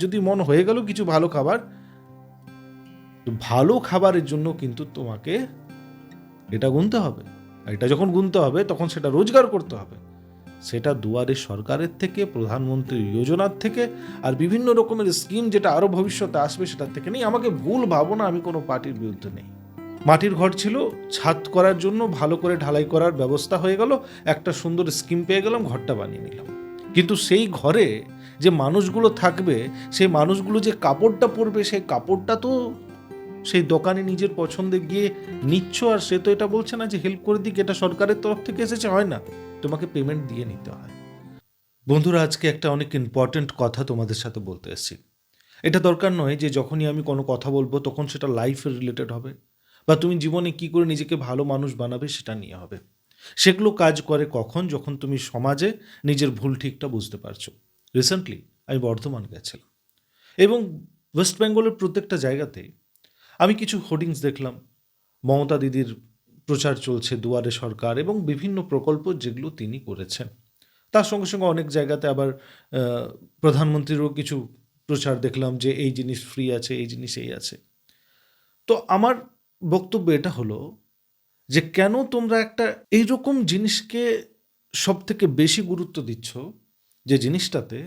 যদি মন হয়ে গেল কিছু ভালো খাবার, তো ভালো খাবারের জন্য কিন্তু তোমাকে এটা গুনতে হবে। আর এটা যখন গুনতে হবে, তখন সেটা রোজগার করতে হবে। সেটা দুয়ারে সরকারের থেকে প্রধানমন্ত্রী যোজনার থেকে, আর বিভিন্ন রকমের স্কিম যেটা আরও ভবিষ্যতে আসবে সেটার থেকে নেই। আমাকে ভুল ভাবো না আমি কোনো পার্টির বিরুদ্ধে নেই। মাটির ঘর ছিল, ছাদ করার জন্য ভালো করে ঢালাই করার ব্যবস্থা হয়ে গেল। একটা সুন্দর স্কিম পেয়ে গেলাম, ঘরটা বানিয়ে নিলাম। কিন্তু সেই ঘরে যে মানুষগুলো থাকবে, সেই মানুষগুলো যে কাপড়টা পরবে, সেই কাপড়টা তো সেই দোকানে নিজের পছন্দে গিয়ে নিচ্ছ, আর সে তো এটা বলছে না যে হেল্প করে দিক, এটা সরকারের তরফ থেকে এসেছে, হয় না। তোমাকে পেমেন্ট দিয়ে নিতে হয়। বন্ধুরা, আজকে একটা অনেক ইম্পর্ট্যান্ট কথা তোমাদের সাথে বলতে এসেছি। এটা দরকার নয় যে যখনই আমি কোনো কথা বলব, তখন সেটা লাইফের রিলেটেড হবে, বা তুমি জীবনে কি করে নিজেকে ভালো মানুষ বানাবে সেটা নিয়ে হবে। সেগুলো কাজ করে কখন, যখন তুমি সমাজে নিজের ভুল ঠিকটা বুঝতে পারছ। রিসেন্টলি আমি বর্ধমান গেছিলাম। এবং ওয়েস্ট বেঙ্গলের প্রত্যেকটা জায়গাতেই আমি কিছু হোর্ডিংস দেখলাম। মমতা দিদির প্রচার চলছে দুয়ারে সরকার এবং বিভিন্ন প্রকল্প যেগুলো তিনি করেছেন। তার সঙ্গে সঙ্গে অনেক জায়গাতে আবার প্রধানমন্ত্রীরও কিছু প্রচার দেখলাম যে এই জিনিস ফ্রি আছে, এই জিনিস এই আছে। তো আমার বক্তব্য এটা হলো যে কেন তোমরা একটা এইরকম জিনিসকে সব থেকে বেশি গুরুত্ব দিচ্ছ যে জিনিসটাতে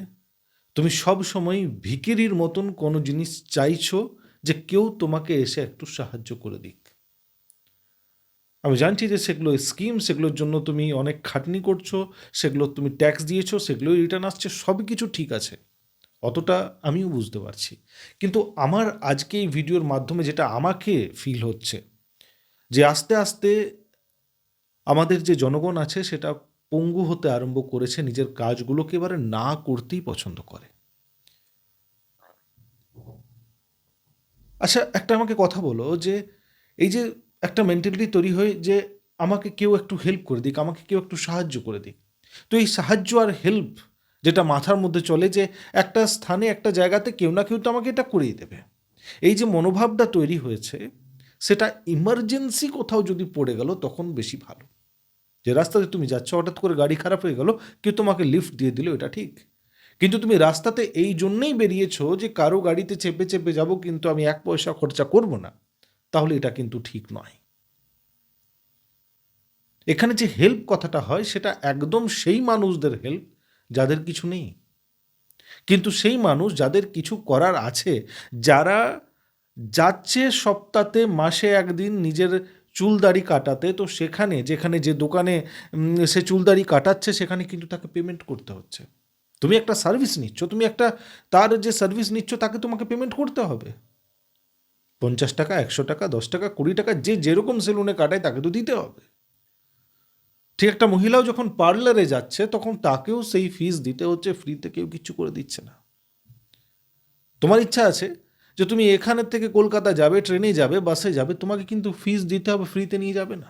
তুমি সব সময় ভিকিরির মতন কোনো জিনিস চাইছো যে কেউ তোমাকে এসে একটু সাহায্য করে দিক। আমি জানছি যে সেগুলো স্কিম, সেগুলোর জন্য তুমি অনেক খাটনি করছ, সেগুলো তুমি ট্যাক্স দিয়েছ সেগুলো রিটার্ন আসছে সব কিছু ঠিক আছে। অতটা আমিও বুঝতে পারছি। কিন্তু আমার আজকে এই ভিডিওর মাধ্যমে যেটা আমাকে ফিল হচ্ছে, যে আস্তে আস্তে আমাদের যে জনগণ আছে সেটা পঙ্গু হতে আরম্ভ করেছে নিজের কাজগুলোকে এবারে না করতেই পছন্দ করে। আচ্ছা একটা আমাকে কথা বলো যে, এই যে একটা মেন্টালিটি তৈরি হয় যে, আমাকে কেউ একটু হেল্প করে দিক, আমাকে কেউ একটু সাহায্য করে দিক। তো এই সাহায্য আর হেল্প যেটা মাথার মধ্যে চলে যে, একটা স্থানে, একটা জায়গাতে কেউ না কেউ তো আমাকে এটা করিয়ে দেবে। এই যে মনোভাবটা তৈরি হয়েছে, সেটা ইমার্জেন্সি কোথাও যদি পড়ে গেল, তখন বেশি ভালো। যে রাস্তাতে তুমি যাচ্ছ, হঠাৎ করে গাড়ি খারাপ হয়ে গেল, কেউ তোমাকে লিফট দিয়ে দিল, এটা ঠিক। কিন্তু তুমি রাস্তাতে এই জন্যেই বেরিয়েছো যে কারও গাড়িতে চেপে চেপে যাব, কিন্তু আমি এক পয়সা খরচা করব না। তাহলে এটা কিন্তু ঠিক নয়। এখানে যে হেল্প কথাটা হয়, সেটা একদম সেই মানুষদের হেল্প যাদের কিছু নেই। কিন্তু সেই মানুষ যাদের কিছু করার আছে, যারা যাচ্ছে সপ্তাহে মাসে একদিন নিজের চুলদাড়ি কাটাতে, তো সেখানে, যেখানে যে দোকানে সে চুলদাড়ি কাটাচ্ছে, সেখানে কিন্তু তাকে পেমেন্ট করতে হচ্ছে। তুমি একটা সার্ভিস নিচ্ছ, তুমি একটা, তার যে সার্ভিস নিচ্ছ, তাকে তোমাকে পেমেন্ট করতে হবে। পঞ্চাশ টাকা, একশো টাকা, দশ টাকা, কুড়ি টাকা, যে যেরকম সেলুনে কাটায়, তাকে তো দিতে হবে। ঠিক একটা মহিলাও যখন পার্লারে যাচ্ছে, তখন তাকেও সেই ফিস দিতে হচ্ছে ফ্রিতে কেউ কিছু করে দিচ্ছে না। তোমার ইচ্ছা আছে? যে তুমি এখানের থেকে কলকাতা যাবে ট্রেনে যাবে বাসে যাবে, তোমাকে কিন্তু ফিস দিতে হবে ফ্রিতে নিয়ে যাবে না।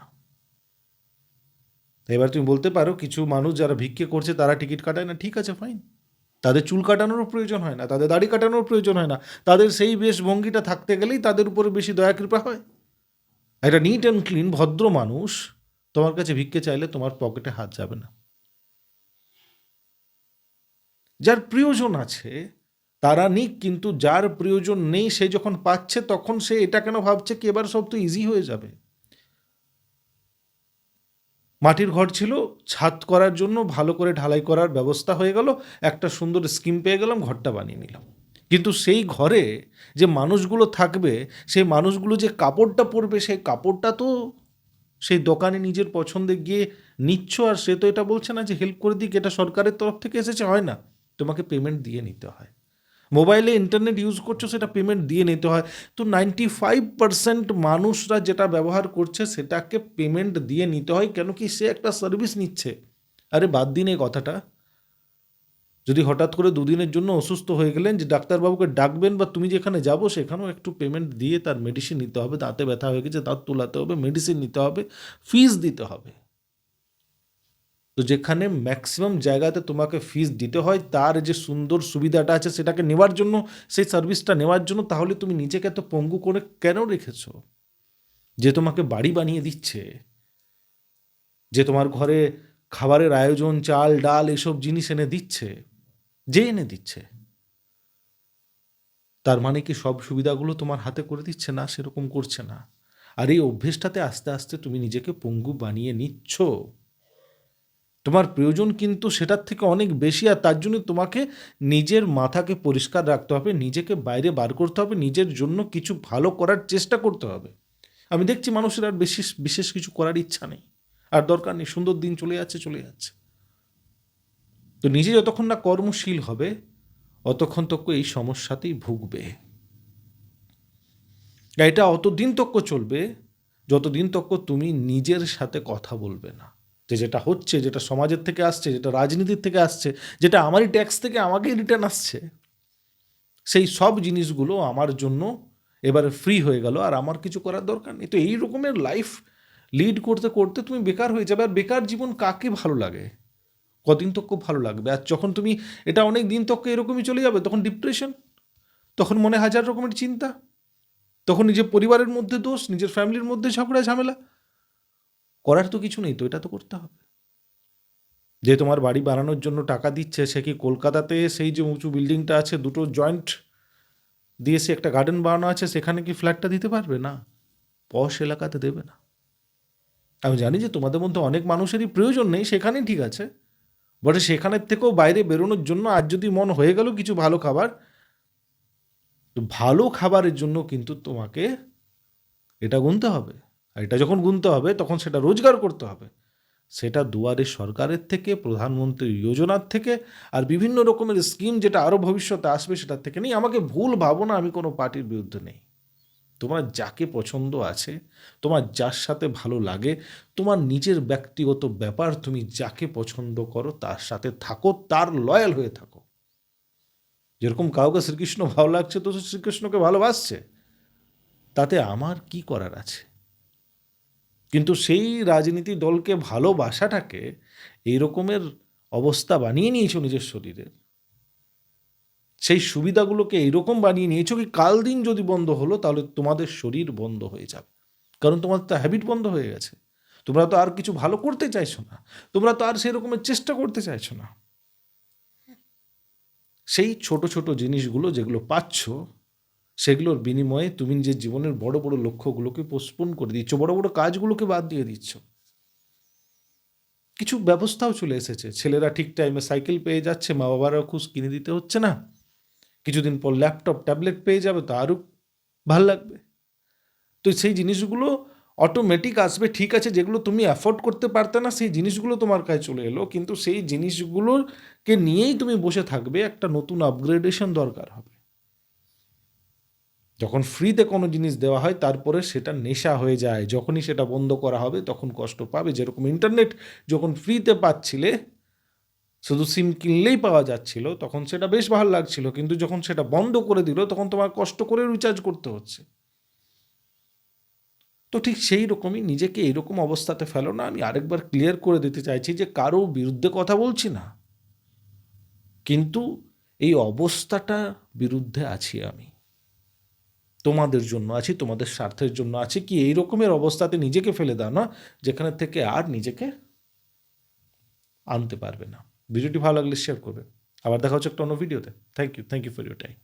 এবার তুমি বলতে পারো, কিছু মানুষ যারা ভিক্ষে করছে, তারা টিকিট কাটায় না, ঠিক আছে ফাইন তাদের চুল কাটানোরও প্রয়োজন হয় না, তাদের দাড়ি কাটানোর প্রয়োজন হয় না, তাদের সেই বেশ ভঙ্গিটা থাকতে গেলেই তাদের উপরে বেশি দয়া, কৃপা হয়। একটা নিট অ্যান্ড ক্লিন ভদ্র মানুষ তোমার কাছে ভিক্ষে চাইলে তোমার পকেটে হাত যাবে না। যার প্রয়োজন আছে তারা নিক, কিন্তু যার প্রয়োজন নেই, সে যখন পাচ্ছে, তখন সে এটা কেন ভাবছে কি এবার সব তো ইজি হয়ে যাবে? মাটির ঘর ছিল, ছাদ করার জন্য ভালো করে ঢালাই করার ব্যবস্থা হয়ে গেল, একটা সুন্দর স্কিম পেয়ে গেলাম, ঘরটা বানিয়ে নিলাম। কিন্তু সেই ঘরে যে মানুষগুলো থাকবে, সেই মানুষগুলো যে কাপড়টা পরবে, সেই কাপড়টা তো সেই দোকানে নিজের পছন্দে গিয়ে নিচ্ছ, আর সে তো এটা বলছে না যে হেল্প করে দিক, এটা সরকারের তরফ থেকে এসেছে, হয় না। তোমাকে পেমেন্ট দিয়ে নিতে হয়। মোবাইলে ইন্টারনেট ইউজ করছ, সেটা পেমেন্ট দিয়ে নিতে হয়। তো নাইনটি ফাইভ পার্সেন্ট মানুষরা যেটা ব্যবহার করছে, সেটাকে পেমেন্ট দিয়ে নিতে হয়, কেন কি সে একটা সার্ভিস নিচ্ছে। আরে বাদ দিন এই কথাটা। যদি হঠাৎ করে দুদিনের জন্য অসুস্থ হয়ে গেলেন, যে ডাক্তারবাবুকে ডাকবেন বা তুমি যেখানে যাব, সেখানেও একটু পেমেন্ট দিয়ে তার মেডিসিন নিতে হবে। দাঁতে ব্যথা হয়ে গেছে, দাঁত তোলাতে হবে মেডিসিন নিতে হবে ফিস দিতে হবে। তো যেখানে ম্যাক্সিমাম জায়গাতে তোমাকে ফিস দিতে হয়, তার যে সুন্দর সুবিধাটা আছে সেটাকে নেওয়ার জন্য, সেই সার্ভিসটা নেওয়ার জন্য তাহলে তুমি নিজেকে এত পঙ্গু করে কেন রেখেছো? যে তোমাকে বাড়ি বানিয়ে দিচ্ছে, যে তোমার ঘরে খাবারের আয়োজন, চাল, ডাল এসব জিনিস এনে দিচ্ছে, যে এনে দিচ্ছে, তার মানে কি সব সুবিধাগুলো তোমার হাতে করে দিচ্ছে না, সেরকম করছে না? আর এই অভ্যেসটাতে আস্তে আস্তে তুমি নিজেকে পঙ্গু বানিয়ে নিচ্ছ। তোমার প্রয়োজন কিন্তু সেটার থেকে অনেক বেশি, আর তার জন্য তোমাকে নিজের মাথাকে পরিষ্কার রাখতে হবে, নিজেকে বাইরে বার করতে হবে, নিজের জন্য কিছু ভালো করার চেষ্টা করতে হবে। আমি দেখছি মানুষের আর বিশেষ বিশেষ কিছু করার ইচ্ছা নেই। আর দরকার নেই, সুন্দর দিন চলে যাচ্ছে চলে যাচ্ছে। তো নিজে যতক্ষণ না কর্মশীল হবে, অতক্ষণ তক্ক এই সমস্যাতেই ভুগবে। এটা অতদিন তক্ক চলবে, যতদিন তক্ক তুমি নিজের সাথে কথা বলবে না। যে যেটা হচ্ছে, যেটা সমাজের থেকে আসছে, যেটা রাজনীতির থেকে আসছে, যেটা আমারই ট্যাক্স থেকে আমাকেই রিটার্ন আসছে। সেই সব জিনিসগুলো আমার জন্য এবারে ফ্রি হয়ে গেল আর আমার কিছু করার দরকার নেই। তো এই রকমের লাইফ লিড করতে করতে তুমি বেকার হয়ে যাবে। আর বেকার জীবন কাকে ভালো লাগে? কদিন তো খুব ভালো লাগবে। আর যখন তুমি এটা অনেক দিন তক এরকমই চলে যাবে, তখন ডিপ্রেশন তখন মনে হাজার রকমের চিন্তা, তখন নিজের পরিবারের মধ্যে দোষ, নিজের ফ্যামিলির মধ্যে ঝগড়া, ঝামেলা। করার তো কিছু নেই তো, এটা তো করতে হবে। যে তোমার বাড়ি বানানোর জন্য টাকা দিচ্ছে, সে কি কলকাতাতে সেই যে উঁচু বিল্ডিংটা আছে, দুটো জয়েন্ট দিয়ে সে একটা গার্ডেন বানানো আছে, সেখানে কি ফ্ল্যাটটা দিতে পারবে? না, পশ এলাকাতে দেবে না। আমি জানি যে তোমাদের মধ্যে অনেক মানুষেরই প্রয়োজন নেই, সেখানেই ঠিক আছে। বটে, সেখানের থেকেও বাইরে বেরোনোর জন্য আর যদি মন হয়ে গেল কিছু ভালো খাবার, তো ভালো খাবারের জন্য কিন্তু তোমাকে এটা গুনতে হবে। আর এটা যখন গুনতে হবে, তখন সেটা রোজগার করতে হবে। সেটা দুয়ারে সরকারের থেকে প্রধানমন্ত্রী যোজনার থেকে আর বিভিন্ন রকমের স্কিম যেটা আরও ভবিষ্যতে আসবে সেটার থেকে নেই আমাকে ভুল ভাবো না আমি কোনো পার্টির বিরুদ্ধে নেই। তোমার যাকে পছন্দ আছে, তোমার যার সাথে ভালো লাগে, তোমার নিজের ব্যক্তিগত ব্যাপার তুমি যাকে পছন্দ করো, তার সাথে থাকো, তার লয়াল হয়ে থাকো। যেরকম কাউকে শ্রীকৃষ্ণ ভালো লাগছে, তো শ্রীকৃষ্ণকে ভালোবাসছে। তাতে আমার কি করার আছে? কিন্তু সেই রাজনীতি দলকে ভালোবাসাটাকে এই রকমের অবস্থা বানিয়ে নিয়েছো নিজের শরীরের সেই সুবিধাগুলোকে এইরকম বানিয়ে নিয়েছো কি কাল দিন যদি বন্ধ হলো তাহলে তোমাদের শরীর বন্ধ হয়ে যাবে। কারণ তোমার তো হ্যাবিট বন্ধ হয়ে গেছে। তোমরা তো আর কিছু ভালো করতে চাইছো না। তোমরা তো আর সেই রকমের চেষ্টা করতে চাইছো না। সেই ছোট ছোট জিনিসগুলো যেগুলো পাচ্ছ সেগুলোর বিনিময়ে তুমি নিজের জীবনের বড় বড় লক্ষ্যগুলোকে পোস্টপোন করে দিচ্ছ, বড় বড় কাজগুলোকে বাদ দিয়ে দিচ্ছ। কিছু ব্যবস্থাও চলে এসেছে। ছেলেরা ঠিক টাইমে সাইকেল পেয়ে যাচ্ছে মা বাবারাও খুশ কিনে দিতে হচ্ছে না। কিছুদিন পর ল্যাপটপ ট্যাবলেট পেয়ে যাবে তো আরও ভালো লাগবে। তো সেই জিনিসগুলো অটোমেটিক আসবে, ঠিক আছে, যেগুলো তুমি অ্যাফোর্ড করতে পারতে না, সেই জিনিসগুলো তোমার কাছে চলে এলো। কিন্তু সেই জিনিসগুলোকে নিয়েই তুমি বসে থাকবে, একটা নতুন আপগ্রেডেশন দরকার হবে। যখন ফ্রিতে কোনো জিনিস দেওয়া হয়, তারপরে সেটা নেশা হয়ে যায়। যখনই সেটা বন্ধ করা হবে, তখন কষ্ট পাবে। যেরকম ইন্টারনেট যখন ফ্রিতে পাচ্ছিলে, শুধু সিম কিনলেই পাওয়া যাচ্ছিল, তখন সেটা বেশ ভালো লাগছিল। কিন্তু যখন সেটা বন্ধ করে দিল, তখন তোমার কষ্ট করে রিচার্জ করতে হচ্ছে। তো ঠিক সেই রকমই নিজেকে এইরকম অবস্থাতে ফেলো না। আমি আরেকবার ক্লিয়ার করে দিতে চাইছি যে, কারও বিরুদ্ধে কথা বলছি না। কিন্তু এই অবস্থাটা বিরুদ্ধে আছি আমি। তোমাদের জন্য আছি, তোমাদের স্বার্থের জন্য আছি। কি এই রকমের অবস্থাতে নিজেকে ফেলে দাও না, যেখানে থেকে আর নিজেকে আনতে পারবে না। ভিডিওটি ভালো লাগলে শেয়ার করবে। আবার দেখা হচ্ছে একটা অন্য ভিডিওতে thank you thank you for your time